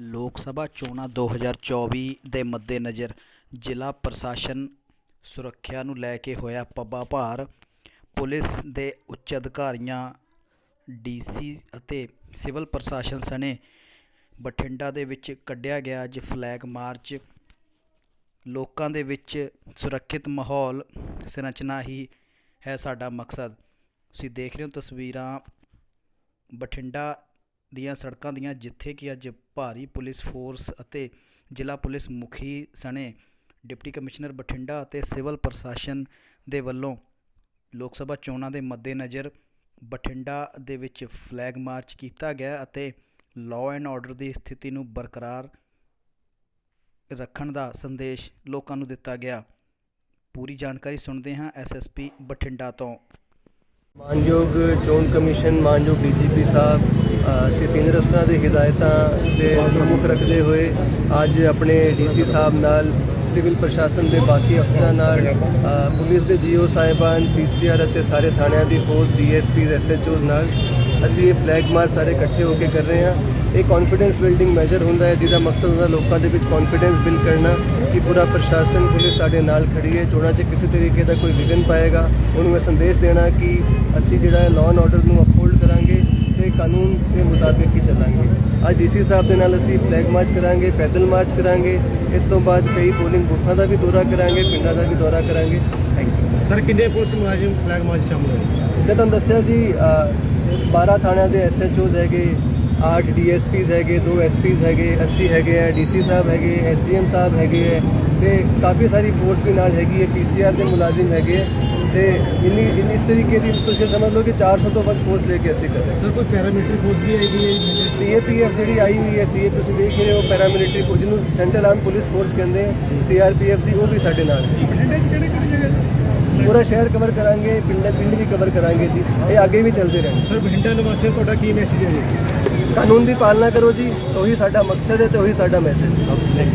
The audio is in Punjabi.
ਲੋਕ ਸਭਾ ਚੋਣਾਂ 2024 ਦੇ ਮੱਦੇਨਜ਼ਰ ਜ਼ਿਲ੍ਹਾ ਪ੍ਰਸ਼ਾਸਨ ਸੁਰੱਖਿਆ ਨੂੰ ਲੈ ਕੇ ਹੋਇਆ ਪੱਬਾ ਭਾਰ, ਪੁਲਿਸ ਦੇ ਉੱਚ ਅਧਿਕਾਰੀਆਂ, ਡੀਸੀ ਅਤੇ ਸਿਵਲ ਪ੍ਰਸ਼ਾਸਨ ਸਣੇ ਬਠਿੰਡਾ ਦੇ ਵਿੱਚ ਕੱਢਿਆ ਗਿਆ ਅੱਜ ਫਲੈਗ ਮਾਰਚ। ਲੋਕਾਂ ਦੇ ਵਿੱਚ ਸੁਰੱਖਿਅਤ ਮਾਹੌਲ ਸੰਰਚਨਾ ਹੀ ਹੈ ਸਾਡਾ ਮਕਸਦ। ਤੁਸੀਂ ਦੇਖ ਰਹੇ ਹੋ ਤਸਵੀਰਾਂ ਬਠਿੰਡਾ ਦੀਆਂ ਸੜਕਾਂ ਦੀਆਂ, ਜਿੱਥੇ ਕਿ ਅੱਜ ਭਾਰੀ ਪੁਲਿਸ ਫੋਰਸ ਅਤੇ ਜ਼ਿਲ੍ਹਾ ਪੁਲਿਸ ਮੁਖੀ ਸਣੇ ਡਿਪਟੀ ਕਮਿਸ਼ਨਰ ਬਠਿੰਡਾ ਅਤੇ ਸਿਵਲ ਪ੍ਰਸ਼ਾਸਨ ਦੇ ਵੱਲੋਂ ਲੋਕ ਸਭਾ ਚੋਣਾਂ ਦੇ ਮੱਦੇਨਜ਼ਰ ਬਠਿੰਡਾ ਦੇ ਵਿੱਚ ਫਲੈਗ ਮਾਰਚ ਕੀਤਾ ਗਿਆ ਅਤੇ ਲਾਅ ਐਂਡ ਆਰਡਰ ਦੀ ਸਥਿਤੀ ਨੂੰ ਬਰਕਰਾਰ ਰੱਖਣ ਦਾ ਸੰਦੇਸ਼ ਲੋਕਾਂ ਨੂੰ ਦਿੱਤਾ ਗਿਆ। ਪੂਰੀ ਜਾਣਕਾਰੀ ਸੁਣਦੇ ਹਾਂ ਐਸਐਸਪੀ ਬਠਿੰਡਾ ਤੋਂ। ਮਾਨਯੋਗ ਚੋਣ ਕਮਿਸ਼ਨ ਮਾਨਯੋਗ ਡੀਜੀਪੀ ਸਾਹਿਬ ਅ, ਤੇ ਸੀਨੀਅਰ ਅਫਸਰਾਂ ਦੀ ਹਿਦਾਇਤਾਂ ਦੇ ਪ੍ਰਮੁੱਖ ਰੱਖਦੇ ਹੋਏ ਅੱਜ ਆਪਣੇ ਡੀਸੀ ਸਾਹਿਬ ਨਾਲ ਸਿਵਲ ਪ੍ਰਸ਼ਾਸਨ ਦੇ ਬਾਕੀ ਅਫਸਰਾਂ ਨਾਲ ਪੁਲਿਸ ਦੇ ਜੀਓ ਸਾਹਿਬਾਨ ਪੀਸੀਆਰ ਅਤੇ ਸਾਰੇ ਥਾਣਿਆਂ ਦੀ ਫੋਰਸ ਡੀਐਸਪੀਜ਼ ਐਸਐਚਓਜ਼ ਨਾਲ ਅਸੀਂ ਇਹ ਫਲੈਗ ਮਾਰਚ ਸਾਰੇ ਇਕੱਠੇ ਹੋ ਕੇ ਕਰ ਰਹੇ ਹਾਂ। ਇਹ ਕੌਨਫੀਡੈਂਸ ਬਿਲਡਿੰਗ ਮੈਜਰ ਹੁੰਦਾ ਹੈ ਜਿਹਦਾ ਮਕਸਦ ਹੁੰਦਾ ਲੋਕਾਂ ਦੇ ਵਿੱਚ ਕੌਨਫੀਡੈਂਸ ਬਿਲਡ ਕਰਨਾ ਕਿ ਪੂਰਾ ਪ੍ਰਸ਼ਾਸਨ ਪੁਲਿਸ ਸਾਡੇ ਨਾਲ ਖੜੀ ਹੈ ਚੋਣਾਂ 'ਚ ਕਿਸੇ ਤਰੀਕੇ ਦਾ ਕੋਈ ਵਿਘਨ ਪਾਏਗਾ। ਉਹਨੂੰ ਇਹ ਸੰਦੇਸ਼ ਦੇਣਾ ਕਿ ਅਸੀਂ ਜਿਹੜਾ ਹੈ ਲਾਅ ਐਂਡ ਆਰਡਰ ਨੂੰ ਅਪਹੋਲਡ ਕਰਾਂਗੇ ਤੇ ਕਾਨੂੰਨ ਦੇ ਮੁਤਾਬਿਕ ਹੀ ਚੱਲਾਂਗੇ। ਅੱਜ ਡੀਸੀ ਸਾਹਿਬ ਦੇ ਨਾਲ ਅਸੀਂ ਫਲੈਗ ਮਾਰਚ ਕਰਾਂਗੇ ਪੈਦਲ ਮਾਰਚ ਕਰਾਂਗੇ। ਇਸ ਤੋਂ ਬਾਅਦ ਕਈ ਪੋਲਿੰਗ ਬੂਥਾਂ ਦਾ ਵੀ ਦੌਰਾ ਕਰਾਂਗੇ ਪਿੰਡਾਂ ਦਾ ਵੀ ਦੌਰਾ ਕਰਾਂਗੇ। ਥੈਂਕ ਯੂ ਸਰ ਕਿੰਨੇ ਪੁਲਿਸ ਮੁਲਾਜ਼ਮ ਫਲੈਗ ਮਾਰਚ ਸ਼ਾਮਲ ਹੋਏ? ਮੈਂ ਤੁਹਾਨੂੰ ਦੱਸਿਆ ਜੀ ਅ, 12 ਥਾਣਿਆਂ ਦੇ ਐਸਐਚਓਜ਼ ਹੈਗੇ 8 ਡੀਐਸਪੀਜ਼ ਹੈਗੇ 2 ਐਸਪੀਜ਼ ਹੈਗੇ 80 ਹੈਗੇ ਆ ਡੀਸੀ ਸਾਹਿਬ ਹੈਗੇ ਐਸਡੀਐਮ ਸਾਹਿਬ ਹੈਗੇ ਹੈ ਤੇ ਕਾਫੀ ਸਾਰੀ ਫੋਰਸ ਵੀ ਨਾਲ ਹੈਗੀ ਹੈ ਪੀਸੀਆਰ ਦੇ ਮੁਲਾਜ਼ਮ ਹੈਗੇ ਤੇ ਇੰਨੀ ਇੰਨੀ ਇਸ ਤਰੀਕੇ ਦੀ ਤੁਸੀਂ ਸਮਝ ਲਓ ਕਿ 400 ਤੋਂ ਵੱਧ ਫੋਰਸ ਲੈ ਕੇ ਅਸੀਂ ਕਰ ਰਹੇ ਸਰ ਕੋਈ ਪੈਰਾਮਿਲਟਰੀ ਫੋਰਸ ਵੀ ਆਈ ਗਈ ਹੈ ਸੀਏਪੀਐਫ ਜਿਹੜੀ ਆਈ ਹੋਈ ਹੈ ਸੀਏ ਤੁਸੀਂ ਦੇਖ ਰਹੇ ਹੋ ਪੈਰਾਮਿਲਟਰੀ ਫੋਰਸ ਜਿਹਨੂੰ ਸੈਂਟਰਲ ਆਰਮ ਪੁਲਿਸ ਫੋਰਸ ਕਹਿੰਦੇ ਆ ਸੀਆਰਪੀਐਫ ਦੀ ਉਹ ਵੀ ਸਾਡੇ ਨਾਲ ਹੈ ਬਠਿੰਡੇ 'ਚ ਕਿਹੜੇ ਕਿਹੜੀ ਜਗ੍ਹਾ ਪੂਰਾ ਸ਼ਹਿਰ ਕਵਰ ਕਰਾਂਗੇ ਪਿੰਡ ਪਿੰਡ ਵੀ ਕਵਰ ਕਰਾਂਗੇ ਜੀ। ਇਹ ਅੱਗੇ ਵੀ ਚੱਲਦੇ ਰਹਿਣਗੇ। ਸਰ ਬਠਿੰਡਾ ਨਿਵਾਸੀਆਂ ਨੂੰ ਤੁਹਾਡਾ ਕੀ ਮੈਸੇਜ ਹੈ ਜੀ? ਕਾਨੂੰਨ ਦੀ ਪਾਲਣਾ ਕਰੋ ਜੀ ਉਹੀ ਸਾਡਾ ਮਕਸਦ ਹੈ ਤੇ ਉਹੀ ਸਾਡਾ ਮੈਸੇਜ ਹੈ।